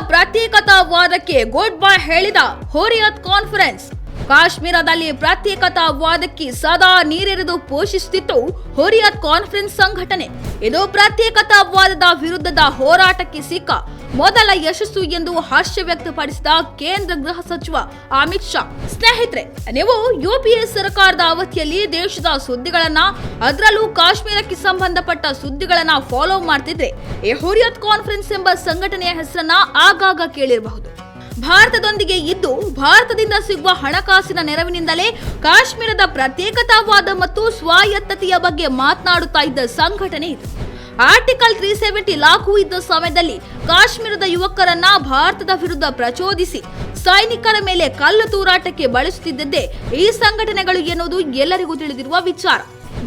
ಪ್ರತ್ಯೇಕತಾವಾದಕ್ಕೆ good bye ಹೇಳಿದ Hurriyat conference. ಕಾಶ್ಮೀರದಲ್ಲಿ ಪ್ರತ್ಯೇಕತಾವಾದಕ್ಕೆ ಸದಾ ನೀರೆರೆದು ಪೋಷಿಸುತ್ತಿತ್ತು ಹುರಿಯತ್ ಕಾನ್ಫರೆನ್ಸ್ ಸಂಘಟನೆ. ಇದು ಪ್ರತ್ಯೇಕತಾವಾದದ ವಿರುದ್ಧದ ಹೋರಾಟಕ್ಕೆ ಸಿಕ್ಕ ಮೊದಲ ಯಶಸ್ಸು ಎಂದು ಹಾಸ್ಯ ವ್ಯಕ್ತಪಡಿಸಿದ ಕೇಂದ್ರ ಗೃಹ ಸಚಿವ ಅಮಿತ್ ಶಾ. ಸ್ನೇಹಿತರೆ, ನೀವು ಯುಪಿಎ ಸರ್ಕಾರದ ಅವಧಿಯಲ್ಲಿ ದೇಶದ ಸುದ್ದಿಗಳನ್ನ, ಅದರಲ್ಲೂ ಕಾಶ್ಮೀರಕ್ಕೆ ಸಂಬಂಧಪಟ್ಟ ಸುದ್ದಿಗಳನ್ನ ಫಾಲೋ ಮಾಡ್ತಿದ್ರೆ ಈ ಹುರಿಯತ್ ಕಾನ್ಫರೆನ್ಸ್ ಎಂಬ ಸಂಘಟನೆಯ ಹೆಸರನ್ನ ಆಗಾಗ ಕೇಳಿರಬಹುದು. ಭಾರತದೊಂದಿಗೆ ಇದ್ದು, ಭಾರತದಿಂದ ಸಿಗುವ ಹಣಕಾಸಿನ ನೆರವಿನಿಂದಲೇ ಕಾಶ್ಮೀರದ ಪ್ರತ್ಯೇಕತಾವಾದ ಮತ್ತು ಸ್ವಾಯತ್ತತೆಯ ಬಗ್ಗೆ ಮಾತನಾಡುತ್ತಾ ಇದ್ದ ಸಂಘಟನೆ ಇದು. ಆರ್ಟಿಕಲ್ ತ್ರೀ ಸೆವೆಂಟಿ ಲಾಗು ಇದ್ದ ಸಮಯದಲ್ಲಿ ಕಾಶ್ಮೀರದ ಯುವಕರನ್ನ ಭಾರತದ ವಿರುದ್ಧ ಪ್ರಚೋದಿಸಿ ಸೈನಿಕರ ಮೇಲೆ ಕಲ್ಲು ತೂರಾಟಕ್ಕೆ ಬಳಸುತ್ತಿದ್ದದ್ದೇ ಈ ಸಂಘಟನೆಗಳು ಎನ್ನುವುದು ಎಲ್ಲರಿಗೂ ತಿಳಿದಿರುವ ವಿಚಾರ.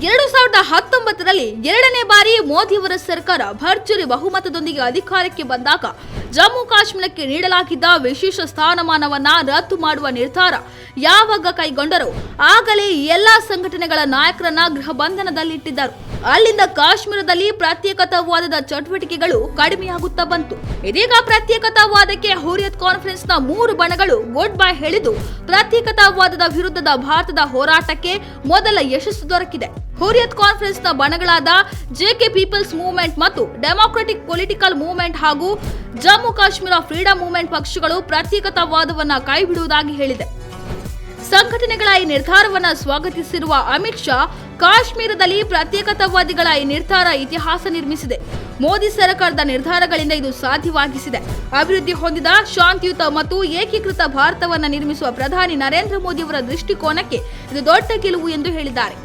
ಎರಡು ಸಾವಿರದ ಹತ್ತೊಂಬತ್ತರಲ್ಲಿ ಎರಡನೇ ಬಾರಿ ಮೋದಿಯವರ ಸರ್ಕಾರ ಭರ್ಜರಿ ಬಹುಮತದೊಂದಿಗೆ ಅಧಿಕಾರಕ್ಕೆ ಬಂದಾಗ ಜಮ್ಮು ಕಾಶ್ಮೀರಕ್ಕೆ ನೀಡಲಾಗಿದ್ದ ವಿಶೇಷ ಸ್ಥಾನಮಾನವನ್ನ ರದ್ದು ಮಾಡುವ ನಿರ್ಧಾರ ಯಾವಾಗ ಕೈಗೊಂಡರೂ ಆಗಲೇ ಎಲ್ಲಾ ಸಂಘಟನೆಗಳ ನಾಯಕರನ್ನ ಗೃಹ ಬಂಧನದಲ್ಲಿಟ್ಟಿದ್ದರು. ಅಲ್ಲಿಂದ ಕಾಶ್ಮೀರದಲ್ಲಿ ಪ್ರತ್ಯೇಕತಾವಾದದ ಚಟುವಟಿಕೆಗಳು ಕಡಿಮೆಯಾಗುತ್ತಾ ಬಂತು. ಇದೀಗ ಪ್ರತ್ಯೇಕತಾವಾದಕ್ಕೆ ಹುರಿಯತ್ ಕಾನ್ಫರೆನ್ಸ್ನ ಮೂರು ಬಣಗಳು ಗುಡ್ ಬೈ ಹೇಳಿದು ಪ್ರತ್ಯೇಕತಾವಾದದ ವಿರುದ್ಧದ ಭಾರತದ ಹೋರಾಟಕ್ಕೆ ಮೊದಲ ಯಶಸ್ಸು ದೊರಕಿದೆ. ಹುರಿಯತ್ ಕಾನ್ಫರೆನ್ಸ್ನ ಬಣಗಳಾದ ಜೆಕೆ ಪೀಪಲ್ಸ್ ಮೂವ್ಮೆಂಟ್ ಮತ್ತು ಡೆಮಾಕ್ರೆಟಿಕ್ ಪೊಲಿಟಿಕಲ್ ಮೂವ್ಮೆಂಟ್ ಹಾಗೂ ಜಮ್ಮು ಕಾಶ್ಮೀರ ಫ್ರೀಡಂ ಮೂವ್ಮೆಂಟ್ ಪಕ್ಷಗಳು ಪ್ರತ್ಯೇಕತಾವಾದವನ್ನು ಕೈಬಿಡುವುದಾಗಿ ಹೇಳಿದೆ. ಸಂಘಟನೆಗಳ ಈ ನಿರ್ಧಾರವನ್ನು ಸ್ವಾಗತಿಸಿರುವ ಅಮಿತ್ ಶಾ ಕಾಶ್ಮೀರದಲ್ಲಿ ಪ್ರತ್ಯೇಕತಾವಾದಿಗಳ ಈ ನಿರ್ಧಾರ ಇತಿಹಾಸ ನಿರ್ಮಿಸಿದೆ. ಮೋದಿ ಸರ್ಕಾರದ ನಿರ್ಧಾರಗಳಿಂದ ಇದು ಸಾಧ್ಯವಾಗಿಸಿದೆ. ಅಭಿವೃದ್ಧಿ ಹೊಂದಿದ, ಶಾಂತಿಯುತ ಮತ್ತು ಏಕೀಕೃತ ಭಾರತವನ್ನು ನಿರ್ಮಿಸುವ ಪ್ರಧಾನಿ ನರೇಂದ್ರ ಮೋದಿಯವರ ದೃಷ್ಟಿಕೋನಕ್ಕೆ ಇದು ದೊಡ್ಡ ಗೆಲುವು ಎಂದು ಹೇಳಿದ್ದಾರೆ.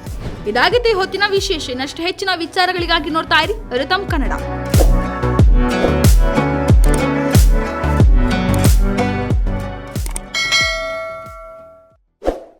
ಇದಾಗಿತ್ತು ಈ ಹೊತ್ತಿನ ವಿಶೇಷ ಇನ್ನಷ್ಟು ಹೆಚ್ಚಿನ ವಿಚಾರಗಳಿಗಾಗಿ ನೋಡ್ತಾ ಇರಿ ರಿತಮ್ ಕನ್ನಡ.